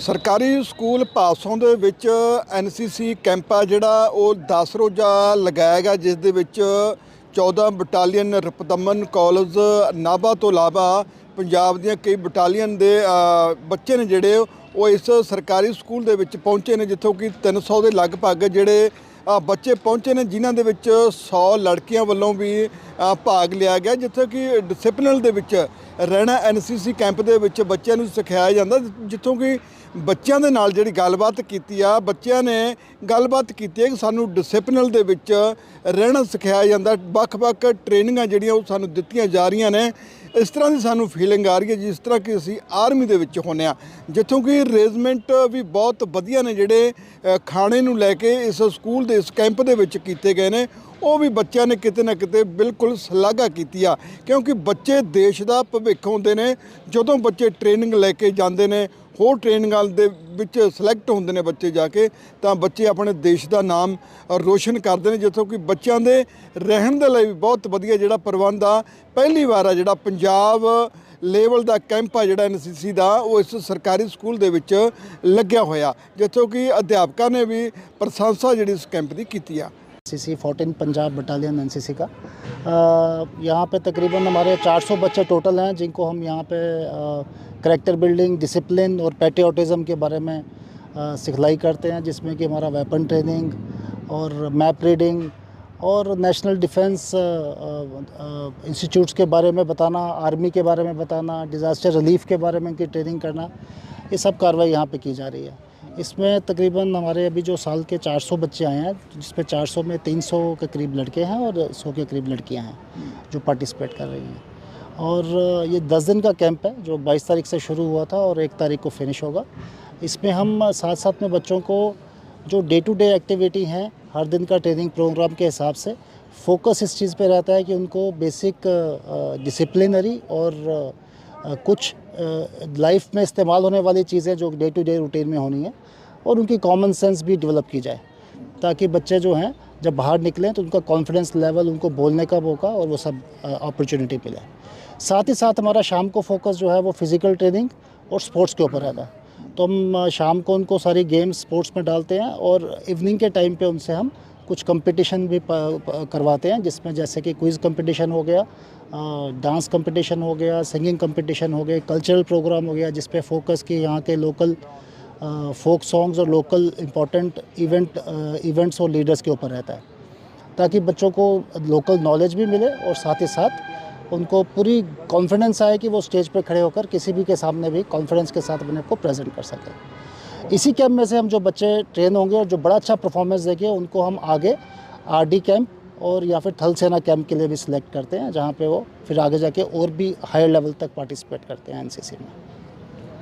ਸਰਕਾਰੀ ਸਕੂਲ ਪਾਸੋਂ ਦੇ ਵਿੱਚ ਐਨਸੀਸੀ ਕੈਂਪ ਆ ਜਿਹੜਾ ਉਹ 10 ਰੋਜ਼ਾ ਲਗਾਇਆ ਗਿਆ, ਜਿਸ ਦੇ ਵਿੱਚ 14 ਬਟਾਲੀਅਨ ਰਪਤਮਨ ਕਾਲਜ ਨਾਭਾ ਤੋਂ ਇਲਾਵਾ ਪੰਜਾਬ ਦੀਆਂ ਕਈ ਬਟਾਲੀਅਨ ਦੇ ਬੱਚੇ ਨੇ ਜਿਹੜੇ ਉਹ ਇਸ ਸਰਕਾਰੀ ਸਕੂਲ ਦੇ ਵਿੱਚ ਪਹੁੰਚੇ ਨੇ, ਜਿੱਥੋਂ ਕਿ 300 ਦੇ ਲਗਭਗ ਜਿਹੜੇ ਬੱਚੇ ਪਹੁੰਚੇ ਨੇ ਜਿਨ੍ਹਾਂ ਦੇ ਵਿੱਚ 100 ਲੜਕੀਆਂ ਵੱਲੋਂ ਵੀ ਭਾਗ ਲਿਆ ਗਿਆ, ਜਿੱਥੇ ਕਿ ਡਿਸਪਲਿਨ ਦੇ ਵਿੱਚ ਰਹਿਣਾ ਐਨਸੀਸੀ ਕੈਂਪ ਦੇ ਵਿੱਚ ਬੱਚਿਆਂ ਨੂੰ ਸਿਖਾਇਆ ਜਾਂਦਾ, ਜਿੱਥੋਂ ਕਿ ਬੱਚਿਆਂ ਦੇ ਨਾਲ ਜਿਹੜੀ ਗੱਲਬਾਤ ਕੀਤੀ ਆ, ਬੱਚਿਆਂ ਨੇ ਗੱਲਬਾਤ ਕੀਤੀ ਹੈ ਕਿ ਸਾਨੂੰ ਡਿਸਪਲਿਨ ਦੇ ਵਿੱਚ ਰਹਿਣਾ ਸਿਖਾਇਆ ਜਾਂਦਾ, ਵੱਖ-ਵੱਖ ਟ੍ਰੇਨਿੰਗਾਂ ਜਿਹੜੀਆਂ ਉਹ ਸਾਨੂੰ ਦਿੱਤੀਆਂ ਜਾ ਰਹੀਆਂ ਨੇ। ਇਸ ਤਰ੍ਹਾਂ ਦੀ ਸਾਨੂੰ ਫੀਲਿੰਗ ਆ ਰਹੀ ਹੈ ਜਿਸ ਤਰ੍ਹਾਂ ਕਿ ਅਸੀਂ ਆਰਮੀ ਦੇ ਵਿੱਚ ਹੁੰਨੇ ਆ ਜਿੱਥੋਂ ਕਿ ਰੇਜ਼ਮੈਂਟ ਵੀ ਬਹੁਤ ਵਧੀਆ ਨੇ ਜਿਹੜੇ ਖਾਣੇ ਨੂੰ ਲੈ ਕੇ ਇਸ ਸਕੂਲ ਦੇ, ਇਸ ਕੈਂਪ ਦੇ ਵਿੱਚ ਕੀਤੇ ਗਏ ਨੇ। ਉਹ ਵੀ ਬੱਚਿਆਂ ਨੇ ਕਿਤੇ ਨਾ ਕਿਤੇ ਬਿਲਕੁਲ ਸ਼ਲਾਘਾ ਕੀਤੀ ਆ। ਕਿਉਂਕਿ ਬੱਚੇ ਦੇਸ਼ ਦਾ ਭਵਿੱਖ ਹੁੰਦੇ ਨੇ, ਜਦੋਂ ਬੱਚੇ ਟ੍ਰੇਨਿੰਗ ਲੈ ਕੇ ਜਾਂਦੇ ਨੇ, ਹੋਰ ਟ੍ਰੇਨਿੰਗਾਂ ਦੇ ਵਿੱਚ ਸਿਲੈਕਟ ਹੁੰਦੇ ਨੇ ਬੱਚੇ ਜਾ ਕੇ, ਤਾਂ ਬੱਚੇ ਆਪਣੇ ਦੇਸ਼ ਦਾ ਨਾਮ ਰੋਸ਼ਨ ਕਰਦੇ ਨੇ, ਜਿੱਥੋਂ ਕਿ ਬੱਚਿਆਂ ਦੇ ਰਹਿਣ ਦੇ ਲਈ ਵੀ ਬਹੁਤ ਵਧੀਆ ਜਿਹੜਾ ਪ੍ਰਬੰਧ ਆ। ਪਹਿਲੀ ਵਾਰ ਆ ਜਿਹੜਾ ਪੰਜਾਬ ਲੈਵਲ ਦਾ ਕੈਂਪ ਆ ਜਿਹੜਾ ਐਨਸੀਸੀ ਦਾ, ਉਹ ਇਸ ਸਰਕਾਰੀ ਸਕੂਲ ਦੇ ਵਿੱਚ ਲੱਗਿਆ ਹੋਇਆ, ਜਿੱਥੋਂ ਕਿ ਅਧਿਆਪਕਾਂ ਨੇ ਵੀ ਪ੍ਰਸ਼ੰਸਾ ਜਿਹੜੀ ਇਸ ਕੈਂਪ ਦੀ ਕੀਤੀ ਆ। एनसीसी 14 पंजाब बटालियन एनसीसी का। यहाँ पे तकरीबन हमारे 400 बच्चे टोटल हैं, जिनको हम यहाँ पे करेक्टर बिल्डिंग डिसिप्लिन और पैट्रियोटिज़म के बारे में सिखलाई करते हैं, जिसमें कि हमारा वेपन ट्रेनिंग और मैप रीडिंग और नेशनल डिफेंस इंस्टीट्यूट्स के बारे में बताना आर्मी के बारे में बताना डिज़ास्टर रिलीफ के बारे में इनकी ट्रेनिंग करना, ये सब कार्रवाई यहाँ पे की जा रही है। इसमें तकरीबन हमारे अभी जो साल के 400 बच्चे आए हैं, जिसमें 400 में 300 के करीब लड़के हैं और 100 के करीब लड़कियाँ हैं जो पार्टिसिपेट कर रही हैं। और ये 10 दिन का कैंप है, जो 22 तारीख से शुरू हुआ था और एक तारीख को फिनिश होगा। इसमें हम साथ साथ में बच्चों को जो डे टू डे एक्टिविटी हैं, हर दिन का ट्रेनिंग प्रोग्राम के हिसाब से फोकस इस चीज़ पे रहता है कि उनको बेसिक डिसिप्लिनरी और कुछ लाइफ में इस्तेमाल होने वाली चीज़ें जो डे टू डे रूटीन में होनी है और उनकी कॉमन सेंस भी डेवलप की जाए, ताकि बच्चे जो हैं, जब बाहर निकलें तो उनका कॉन्फिडेंस लेवल उनको बोलने का मौका और वो सब अपॉर्चुनिटी मिले साथ ही साथ हमारा शाम को फोकस जो है वो फ़िज़िकल ट्रेनिंग और स्पोर्ट्स के ऊपर रहता है। तो हम शाम को उनको सारी गेम्स स्पोर्ट्स में डालते हैं और इवनिंग के टाइम पे उनसे हम कुछ कंपटीशन भी करवाते हैं, जिसमें जैसे कि क्विज़ कंपटीशन हो गया डांस कंपटीशन हो गया सिंगिंग कंपटीशन हो गया कल्चरल प्रोग्राम हो गया, जिस पे फोकस कि यहाँ के लोकल फोक सॉन्ग्स और लोकल इंपॉर्टेंट इवेंट इवेंट्स और लीडर्स के ऊपर रहता है। ताकि बच्चों को लोकल नॉलेज भी मिले और साथ ही साथ उनको पूरी कॉन्फिडेंस आए कि वो स्टेज पर खड़े होकर किसी भी के सामने भी कॉन्फिडेंस के साथ अपने को प्रेजेंट कर सकें। इसी कैंप में से हम जो बच्चे ट्रेन होंगे और जो बड़ा अच्छा परफॉर्मेंस देंगे उनको हम आगे आरडी कैंप और या फिर थल सेना कैंप के लिए भी सिलेक्ट करते हैं, जहाँ पे वो फिर आगे जाके और भी हायर लेवल तक ਪਾਰਟਿਸਿਪੇਟ ਕਰਤੇ ਹਨ ਐਨਸੀਸੀ में।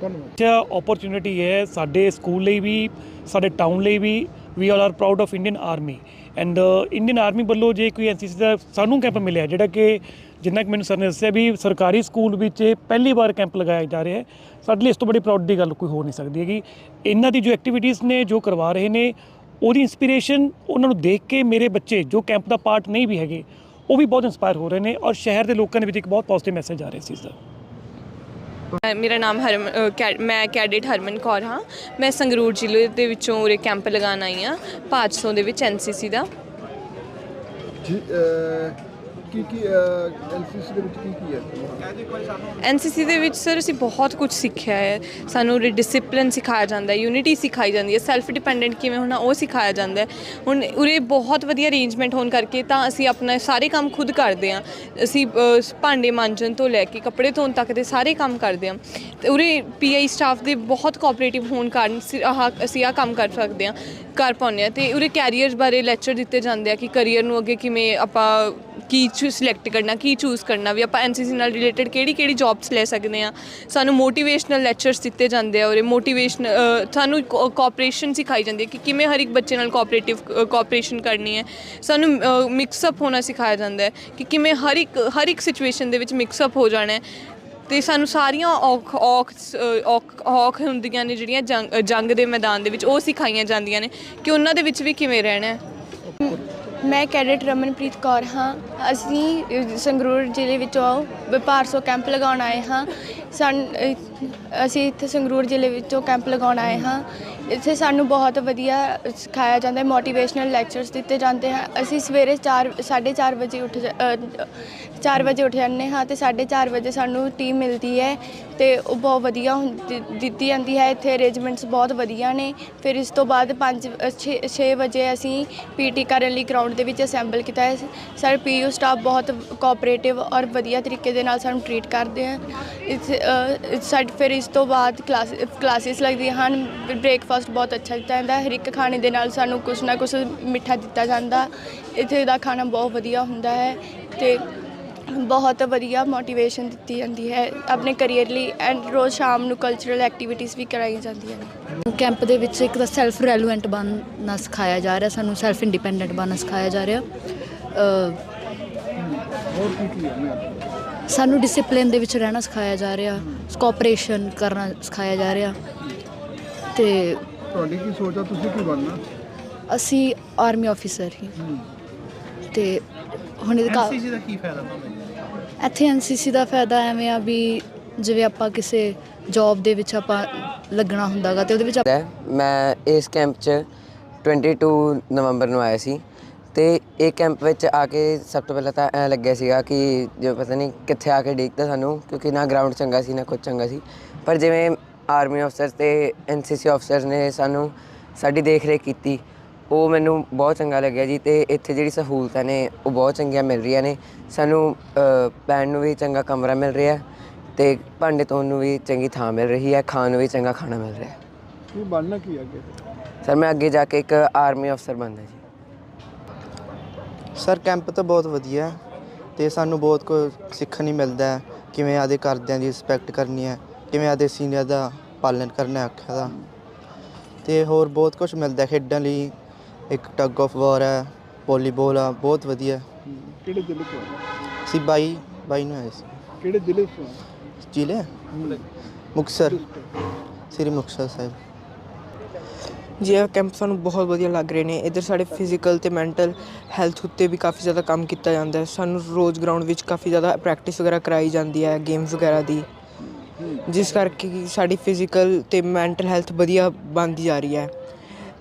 ਧੰਨਵਾਦ ਇਹ ਓਪਰਚ्युनिटी ਹੈ ਸਾਡੇ ਸਕੂਲ ਲਈ ਵੀ ਸਾਡੇ ਟਾਊਨ ਲਈ ਵੀ we all are proud of Indian Army and Indian Army ਵੱਲੋਂ ਜੇ ਕੋਈ ਐਨਸੀਸੀ ਦਾ ਸਾਨੂੰ ਕੈਂਪ ਮਿਲਿਆ, ਜਿਹੜਾ ਕਿ ਜਿੰਨਾ ਕਿ ਮੈਨੂੰ ਸਰ ਨੇ ਦੱਸਿਆ ਵੀ ਸਰਕਾਰੀ ਸਕੂਲ ਵਿੱਚ ਇਹ ਪਹਿਲੀ ਵਾਰ ਕੈਂਪ ਲਗਾਇਆ ਜਾ ਰਿਹਾ ਹੈ, ਸਾਡੇ ਲਈ ਇਸ ਤੋਂ ਬੜੀ ਪ੍ਰਾਊਡ ਦੀ ਗੱਲ ਕੋਈ ਹੋ ਨਹੀਂ ਸਕਦੀ ਹੈਗੀ। ਇਹਨਾਂ ਦੀ ਜੋ ਐਕਟੀਵਿਟੀਜ਼ ਨੇ, ਜੋ ਕਰਵਾ ਰਹੇ ਨੇ ਉਹਦੀ ਇਨਸਪੀਰੇਸ਼ਨ ਉਹਨਾਂ ਨੂੰ ਦੇਖ ਕੇ ਮੇਰੇ ਬੱਚੇ ਜੋ ਕੈਂਪ ਦਾ ਪਾਰਟ ਨਹੀਂ ਵੀ ਹੈਗੇ ਉਹ ਵੀ ਬਹੁਤ ਇਨਸਪਾਇਰ ਹੋ ਰਹੇ ਨੇ ਔਰ ਸ਼ਹਿਰ ਦੇ ਲੋਕਾਂ ਦੇ ਵਿੱਚ ਇੱਕ ਬਹੁਤ ਪੋਜ਼ਿਟਿਵ ਮੈਸੇਜ ਆ ਰਿਹਾ ਸੀ ਇਸ ਦਾ। ਮੇਰਾ ਨਾਮ ਹਰਮ ਮੈਂ ਕੈਡਿਟ ਹਰਮਨ ਕੌਰ ਹਾਂ। ਮੈਂ ਸੰਗਰੂਰ ਜ਼ਿਲ੍ਹੇ ਦੇ ਵਿੱਚੋਂ ਉਰੇ ਕੈਂਪ ਲਗਾਉਣ ਆਈ ਹਾਂ ਭਾਜਸੋਂ ਦੇ ਵਿੱਚ ਐਨਸੀਸੀ ਦਾ। ਜੀ ਕੀ ਕੀ ਐਨਸੀਸੀ ਦੇ ਵਿੱਚ ਕੀ ਕੀ ਹੈ? ਐਨਸੀਸੀ ਦੇ ਵਿੱਚ ਸਰ ਅਸੀਂ ਬਹੁਤ ਕੁਝ ਸਿੱਖਿਆ ਹੈ। ਸਾਨੂੰ ਡਿਸਪਲਿਨ ਸਿਖਾਇਆ ਜਾਂਦਾ ਹੈ ਯੂਨਿਟੀ ਸਿਖਾਈ ਜਾਂਦੀ ਹੈ ਸੈਲਫ ਡਿਪੈਂਡੈਂਟ ਕਿਵੇਂ ਹੋਣਾ ਉਹ ਸਿਖਾਇਆ ਜਾਂਦਾ ਹੈ। ਹੁਣ ਉਰੇ ਬਹੁਤ ਵਧੀਆ ਅਰੇਂਜਮੈਂਟ ਹੋਣ ਕਰਕੇ ਤਾਂ ਅਸੀਂ ਆਪਣਾ ਸਾਰੇ ਕੰਮ ਖੁਦ ਕਰਦੇ ਹਾਂ। ਅਸੀਂ ਭਾਂਡੇ ਮਾਂਜਣ ਤੋਂ ਲੈ ਕੇ ਕੱਪੜੇ ਧੋਣ ਤੱਕ ਦੇ ਸਾਰੇ ਕੰਮ ਕਰਦੇ ਹਾਂ। ਤੇ ਉਰੇ ਪੀਆਈ ਸਟਾਫ ਦੇ ਬਹੁਤ ਕੋਆਪਰੇਟਿਵ ਹੋਣ ਕਾਰਨ ਅਸੀਂ ਆਹ ਅਸੀਂ ਆਹ ਕੰਮ ਕਰ ਸਕਦੇ ਹਾਂ, ਕਰ ਪਾਉਂਦੇ ਹਾਂ। ਤੇ ਉਰੇ ਕੈਰੀਅਰਸ ਬਾਰੇ ਲੈਕਚਰ ਦਿੱਤੇ ਜਾਂਦੇ ਆ ਕਿ ਕੈਰੀਅਰ ਨੂੰ ਅੱਗੇ ਕਿਵੇਂ ਆਪਾਂ ਕੀ ਚੂ ਸਿਲੈਕਟ ਕਰਨਾ, ਕੀ ਚੂਜ਼ ਕਰਨਾ, ਵੀ ਆਪਾਂ ਐਨਸੀਸੀ ਨਾਲ ਰਿਲੇਟਡ ਕਿਹੜੀ ਕਿਹੜੀ ਜੌਬਸ ਲੈ ਸਕਦੇ ਆ ਸਾਨੂੰ ਮੋਟੀਵੇਸ਼ਨਲ ਲੈਕਚਰਸ ਦਿੱਤੇ ਜਾਂਦੇ ਆ, ਔਰ ਮੋਟੀਵੇਸ਼ਨ ਸਾਨੂੰ ਕੋਆਪਰੇਸ਼ਨ ਸਿਖਾਈ ਜਾਂਦੀ ਹੈ ਕਿ ਕਿਵੇਂ ਹਰ ਇੱਕ ਬੱਚੇ ਨਾਲ ਕੋਆਪਰੇਟਿਵ ਕੋਆਪਰੇਸ਼ਨ ਕਰਨੀ ਹੈ। ਸਾਨੂੰ ਮਿਕਸ ਅਪ ਹੋਣਾ ਸਿਖਾਇਆ ਜਾਂਦਾ ਹੈ ਕਿ ਕਿਵੇਂ ਹਰ ਇੱਕ ਹਰ ਇੱਕ ਸਿਚੁਏਸ਼ਨ ਦੇ ਵਿੱਚ ਮਿਕਸ ਅਪ ਹੋ ਜਾਣਾ ਹੈ। ਤੇ ਸਾਨੂੰ ਸਾਰੀਆਂ ਔਖ ਔਖ ਔਖ ਔਖ ਹੁੰਦੀਆਂ ਨੇ ਜਿਹੜੀਆਂ ਜੰਗ ਜੰਗ ਦੇ ਮੈਦਾਨ ਦੇ ਵਿੱਚ ਉਹ ਸਿਖਾਈਆਂ ਜਾਂਦੀਆਂ ਨੇ ਕਿ ਉਹਨਾਂ ਦੇ ਵਿੱਚ ਵੀ ਕਿਵੇਂ ਰਹਿਣਾ ਹੈ। ਮੈਂ ਕੈਡਟ ਰਮਨਪ੍ਰੀਤ ਕੌਰ ਹਾਂ। ਅਸੀਂ ਸੰਗਰੂਰ ਜ਼ਿਲ੍ਹੇ ਵਿੱਚੋਂ ਵਪਾਰਸੋ ਕੈਂਪ ਲਗਾਉਣ ਆਏ ਹਾਂ। ਸਨ ਅਸੀਂ ਇੱਥੇ ਸੰਗਰੂਰ ਜ਼ਿਲ੍ਹੇ ਵਿੱਚੋਂ ਕੈਂਪ ਲਗਾਉਣ ਆਏ ਹਾਂ। ਇੱਥੇ ਸਾਨੂੰ ਬਹੁਤ ਵਧੀਆ ਸਿਖਾਇਆ ਜਾਂਦਾ ਹੈ ਮੋਟੀਵੇਸ਼ਨਲ ਲੈਕਚਰਸ ਦਿੱਤੇ ਜਾਂਦੇ ਹਨ। ਅਸੀਂ ਸਵੇਰੇ 4 4:30 ਵਜੇ ਉੱਠ 4 ਵਜੇ ਉੱਠ ਜਾਂਦੇ ਹਾਂ ਤੇ 4:30 ਵਜੇ ਸਾਨੂੰ ਟੀਮ ਮਿਲਦੀ ਹੈ ਤੇ ਉਹ ਬਹੁਤ ਵਧੀਆ ਹੁੰਦੀ- ਦਿੱਤੀ ਜਾਂਦੀ ਹੈ। ਇੱਥੇ ਅਰੇਂਜਮੈਂਟਸ ਬਹੁਤ ਵਧੀਆ ਨੇ। ਫਿਰ ਇਸ ਤੋਂ ਬਾਅਦ 5 6 ਵਜੇ ਅਸੀਂ ਪੀਟੀ ਕਰਨ ਲਈ ਗਰਾਊਂਡ ਦੇ ਵਿੱਚ ਅਸੈਂਬਲ ਕੀਤਾ ਹੈ। ਸਰ ਪੀਯੂ ਸਟਾਫ ਬਹੁਤ ਕੋਆਪਰੇਟਿਵ ਔਰ ਵਧੀਆ ਤਰੀਕੇ ਦੇ ਨਾਲ ਸਾਨੂੰ ਟਰੀਟ ਕਰਦੇ ਹਨ ਇਸ ਸਾਡੇ ਫਿਰ ਇਸ ਤੋਂ ਬਾਅਦ ਕਲਾਸ ਕਲਾਸਿਸ ਲੱਗਦੀਆਂ ਹਨ। ਬ੍ਰੇਕਫਾਸਟ ਬਹੁਤ ਅੱਛਾ ਦਿੱਤਾ ਜਾਂਦਾ। ਹਰ ਇੱਕ ਖਾਣੇ ਦੇ ਨਾਲ ਸਾਨੂੰ ਕੁਛ ਨਾ ਕੁਛ ਮਿੱਠਾ ਦਿੱਤਾ ਜਾਂਦਾ। ਇੱਥੇ ਦਾ ਖਾਣਾ ਬਹੁਤ ਵਧੀਆ ਹੁੰਦਾ ਹੈ ਤੇ ਬਹੁਤ ਵਧੀਆ ਮੋਟੀਵੇਸ਼ਨ ਦਿੱਤੀ ਜਾਂਦੀ ਹੈ। ਆਪਣੇ ਕੈਰੀਅਰ ਲਈ ਐਂਡ ਰੋਜ਼ ਸ਼ਾਮ ਨੂੰ ਕਲਚਰਲ ਐਕਟੀਵਿਟੀਜ਼ ਵੀ ਕਰਾਈਆਂ ਜਾਂਦੀਆਂ ਨੇ। ਕੈਂਪ ਦੇ ਵਿੱਚ ਇੱਕ ਤਾਂ ਸੈਲਫ ਰੈਲੇਵੈਂਟ ਬਣਨਾ ਸਿਖਾਇਆ ਜਾ ਰਿਹਾ। ਸਾਨੂੰ ਸੈਲਫ ਇੰਡੀਪੈਂਡੈਂਟ ਬਣਨਾ ਸਿਖਾਇਆ ਜਾ ਰਿਹਾ। ਅ, ਸਾਨੂੰ ਡਿਸਪਲਿਨ ਦੇ ਵਿੱਚ ਰਹਿਣਾ ਸਿਖਾਇਆ ਜਾ ਰਿਹਾ ਕੋਆਪਰੇਸ਼ਨ ਕਰਨਾ ਸਿਖਾਇਆ ਜਾ ਰਿਹਾ। ਤੇ ਤੁਹਾਡੀ ਕੀ ਸੋਚ ਆ ਤੁਸੀਂ ਕੀ ਬਣਨਾ? ਅਸੀਂ ਆਰਮੀ ਆਫੀਸਰ ਹੀ। ਤੇ ਹੁਣ ਇਹਦੇ ਕਾ ਦਾ ਕੀ ਫਾਇਦਾ ਤੁਹਾਨੂੰ ਇੱਥੇ ਐਨਸੀਸੀ ਦਾ ਫਾਇਦਾ ਐਵੇਂ ਆ ਵੀ ਜਿਵੇਂ ਆਪਾਂ ਕਿਸੇ ਜੌਬ ਦੇ ਵਿੱਚ ਆਪਾਂ ਲੱਗਣਾ ਹੁੰਦਾਗਾ ਤੇ ਉਹਦੇ ਵਿੱਚ ਮੈਂ ਇਸ ਕੈਂਪ 'ਚ 22 ਨਵੰਬਰ ਨੂੰ ਆਇਆ ਸੀ। ਤੇ ਇਹ ਕੈਂਪ ਵਿੱਚ ਆ ਕੇ ਸਭ ਤੋਂ ਪਹਿਲਾਂ ਤਾਂ ਐ ਲੱਗਿਆ ਸੀਗਾ ਕਿ ਜੋ ਪਤਾ ਨਹੀਂ ਕਿੱਥੇ ਆ ਕੇ ਡੇਕਦਾ ਸਾਨੂੰ ਕਿਉਂਕਿ ਨਾ ਗਰਾਊਂਡ ਚੰਗਾ ਸੀ ਨਾ ਕੁਝ ਚੰਗਾ ਸੀ। ਪਰ ਜਿਵੇਂ ਆਰਮੀ ਅਫਸਰਸ ਤੇ ਐਨਸੀਸੀ ਅਫਸਰਸ ਨੇ ਸਾਨੂੰ ਸਾਡੀ ਦੇਖ ਰੇਖ ਕੀਤੀ ਉਹ ਮੈਨੂੰ ਬਹੁਤ ਚੰਗਾ ਲੱਗਿਆ ਜੀ ਤੇ ਇੱਥੇ ਜਿਹੜੀ ਸਹੂਲਤਾਂ ਨੇ ਉਹ ਬਹੁਤ ਚੰਗੀਆਂ ਮਿਲ ਰਹੀਆਂ ਨੇ। ਸਾਨੂੰ ਪੈਣ ਨੂੰ ਵੀ ਚੰਗਾ ਕਮਰਾ ਮਿਲ ਰਿਹਾ ਤੇ ਭਾਂਡੇ ਧੋਣ ਨੂੰ ਵੀ ਚੰਗੀ ਥਾਂ ਮਿਲ ਰਹੀ ਹੈ ਖਾਣ ਨੂੰ ਵੀ ਚੰਗਾ ਖਾਣਾ ਮਿਲ ਰਿਹਾ। ਕੀ ਬਣਨਾ ਕੀ ਅੱਗੇ? ਸਰ ਮੈਂ ਅੱਗੇ ਜਾ ਕੇ ਇੱਕ ਆਰਮੀ ਅਫਸਰ ਬਣਨਾ ਜੀ। ਸਰ ਕੈਂਪ ਤਾਂ ਬਹੁਤ ਵਧੀਆ ਹੈ ਤੇ ਸਾਨੂੰ ਬਹੁਤ ਕੁਝ ਸਿੱਖਣ ਨੂੰ ਮਿਲਦਾ ਹੈ। ਕਿਵੇਂ ਆਦੇ ਘਰਦਿਆਂ ਦੀ ਰਿਸਪੈਕਟ ਕਰਨੀ ਹੈ ਕਿਵੇਂ ਆਦੇ ਸੀਨੀਅਰ ਦਾ ਪਾਲਣ ਕਰਨਾ ਹੈ ਆਖਿਆ ਦਾ। ਤੇ ਹੋਰ ਬਹੁਤ ਕੁਝ ਮਿਲਦਾ ਹੈ ਖੇਡਣ ਲਈ। ਇੱਕ ਟਗ ਆਫ ਵਾਰ ਹੈ ਵਾਲੀਬਾਲ ਆ ਬਹੁਤ ਵਧੀਆ। ਕਿਹੜੇ ਜ਼ਿਲ੍ਹੇ ਤੋਂ ਆਏ? ਅਸੀਂ 22 22 ਨੂੰ ਆਏ ਸੀ। ਕਿਹੜੇ ਜ਼ਿਲ੍ਹੇ ਤੋਂ ਆਏ? ਜ਼ਿਲ੍ਹੇ? ਮੁਕਤਸਰ। ਸ੍ਰੀ ਮੁਕਤਸਰ ਸਾਹਿਬ। ਜੀ ਕੈਂਪ ਸਾਨੂੰ ਬਹੁਤ ਵਧੀਆ ਲੱਗ ਰਹੇ ਨੇ, ਇੱਧਰ ਸਾਡੇ ਫਿਜ਼ੀਕਲ ਤੇ ਮੈਂਟਲ ਹੈਲਥ ਉੱਤੇ ਵੀ ਕਾਫੀ ਜ਼ਿਆਦਾ ਕੰਮ ਕੀਤਾ ਜਾਂਦਾ ਹੈ। ਸਾਨੂੰ ਰੋਜ਼ ਗਰਾਊਂਡ ਵਿੱਚ ਕਾਫੀ ਜ਼ਿਆਦਾ ਪ੍ਰੈਕਟਿਸ ਵਗੈਰਾ ਕਰਾਈ ਜਾਂਦੀ ਹੈ ਗੇਮਸ ਵਗੈਰਾ ਦੀ। ਜਿਸ ਕਰਕੇ ਸਾਡੀ ਫਿਜ਼ੀਕਲ ਤੇ ਮੈਂਟਲ ਹੈਲਥ ਵਧੀਆ ਬਣਦੀ ਜਾ ਰਹੀ ਹੈ।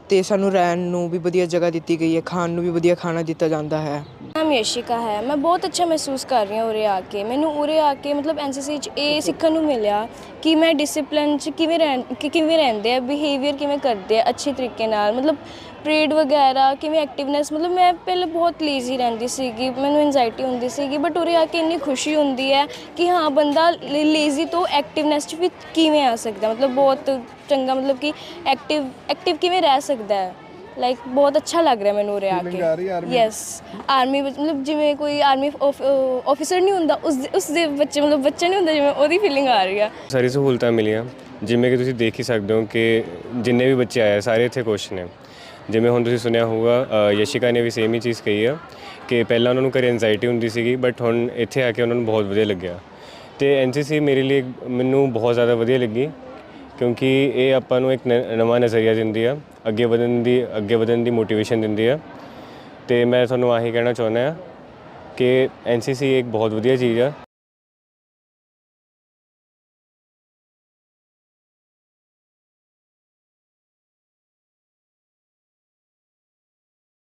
ਤੇ ਸਾਨੂੰ ਰਹਿਣ ਨੂੰ ਵੀ ਵਧੀਆ ਜਗ੍ਹਾ ਦਿੱਤੀ ਗਈ ਹੈ, ਖਾਣ ਨੂੰ ਵੀ ਵਧੀਆ ਖਾਣਾ ਦਿੱਤਾ ਜਾਂਦਾ ਹੈ। ਨਾਮ ਯਸ਼ਿਕਾ ਹੈ। ਮੈਂ ਬਹੁਤ ਅੱਛਾ ਮਹਿਸੂਸ ਕਰ ਰਹੀ ਹਾਂ ਉਰੇ ਆ ਕੇ। ਮੈਨੂੰ ਉਰੇ ਆ ਕੇ ਮਤਲਬ ਐਨਸੀਸੀ ਚ ਇਹ ਸਿੱਖਣ ਨੂੰ ਮਿਲਿਆ ਕਿ ਮੈਂ ਡਿਸਪਲਿਨ ਚ ਕਿਵੇਂ ਰਹਿਣ ਕਿ ਕਿਵੇਂ ਰਹਿੰਦੇ ਆ ਬਿਹੇਵੀਅਰ ਕਿਵੇਂ ਕਰਦੇ ਆ ਅੱਛੇ ਤਰੀਕੇ ਨਾਲ। ਮਤਲਬ ਪਰੇਡ ਵਗੈਰਾ ਕਿਵੇਂ ਐਕਟਿਵਨੈਸ ਮਤਲਬ ਮੈਂ ਪਹਿਲੇ ਬਹੁਤ ਲੇਜ਼ੀ ਰਹਿੰਦੀ ਸੀਗੀ। ਮੈਨੂੰ ਐਂਜ਼ਾਈਟੀ ਹੁੰਦੀ ਸੀਗੀ ਬਟ ਉਰੇ ਆ ਕੇ ਇੰਨੀ ਖੁਸ਼ੀ ਹੁੰਦੀ ਹੈ ਕਿ ਹਾਂ ਬੰਦਾ ਲੇਜ਼ੀ ਤੋਂ ਐਕਟਿਵਨੈਸ ਚ ਵੀ ਕਿਵੇਂ ਆ ਸਕਦਾ। ਮਤਲਬ ਬਹੁਤ ਚੰਗਾ ਮਤਲਬ ਕਿ ਐਕਟਿਵ ਐਕਟਿਵ ਕਿਵੇਂ ਰਹਿ ਸਕਦਾ ਹੈ। ਲਾਈਕ ਬਹੁਤ ਅੱਛਾ ਲੱਗ ਰਿਹਾ ਮੈਨੂੰ ਉਰੇ ਆ Feeling ਆ ਰਹੀ ਹੈ ਕੇ army? ਯੈਸ ਆਰਮੀ ਵਿੱਚ ਮਤਲਬ ਜਿਵੇਂ ਕੋਈ ਆਰਮੀ ਆਫੀਸਰ ਨਹੀਂ ਹੁੰਦਾ ਉਸ ਉਸ ਦੇ ਬੱਚੇ ਮਤਲਬ ਬੱਚਾ ਨਹੀਂ ਹੁੰਦਾ ਜਿਵੇਂ ਉਹਦੀ ਫੀਲਿੰਗ ਆ ਰਹੀ ਆ। ਸਾਰੀ ਸਹੂਲਤਾਂ ਮਿਲੀਆਂ। ਜਿਵੇਂ ਕਿ ਤੁਸੀਂ ਦੇਖ ਹੀ ਸਕਦੇ ਹੋ ਕਿ ਜਿੰਨੇ ਵੀ ਬੱਚੇ ਆਏ ਆ, ਸਾਰੇ ਇੱਥੇ ਖੁਸ਼ ਨੇ। ਜਿਵੇਂ ਹੁਣ ਤੁਸੀਂ ਸੁਣਿਆ ਹੋਊਗਾ ਅ, ਯਸ਼ਿਕਾ ਨੇ ਵੀ ਸੇਮ ਹੀ ਚੀਜ਼ ਕਹੀ ਆ ਕਿ ਪਹਿਲਾਂ ਉਹਨਾਂ ਨੂੰ ਘਰੇ ਐਂਜ਼ਾਈਟੀ ਹੁੰਦੀ ਸੀਗੀ ਬਟ ਹੁਣ ਇੱਥੇ ਆ ਕੇ ਉਹਨਾਂ ਨੂੰ ਬਹੁਤ ਵਧੀਆ ਲੱਗਿਆ। ਤੇ ਐਨਸੀਸੀ ਮੇਰੇ ਲਈ ਮੈਨੂੰ ਬਹੁਤ ਜ਼ਿਆਦਾ ਵਧੀਆ ਲੱਗੀ। ਕਿਉਂਕਿ ਇਹ ਆਪਾਂ ਨੂੰ ਇੱਕ ਨ- ਨਵਾਂ ਨਜ਼ਰੀਆ ਦਿੰਦੀ ਆ, ਅੱਗੇ ਵਧਣ ਦੀ, ਅੱਗੇ ਵਧਣ ਦੀ ਮੋਟੀਵੇਸ਼ਨ ਦਿੰਦੀ ਆ। ਤੇ ਮੈਂ ਤੁਹਾਨੂੰ ਆਹੀ ਕਹਿਣਾ ਚਾਹੁੰਦਾ ਆ ਕਿ ਐਨਸੀਸੀ ਇੱਕ ਬਹੁਤ ਵਧੀਆ ਚੀਜ਼ ਆ।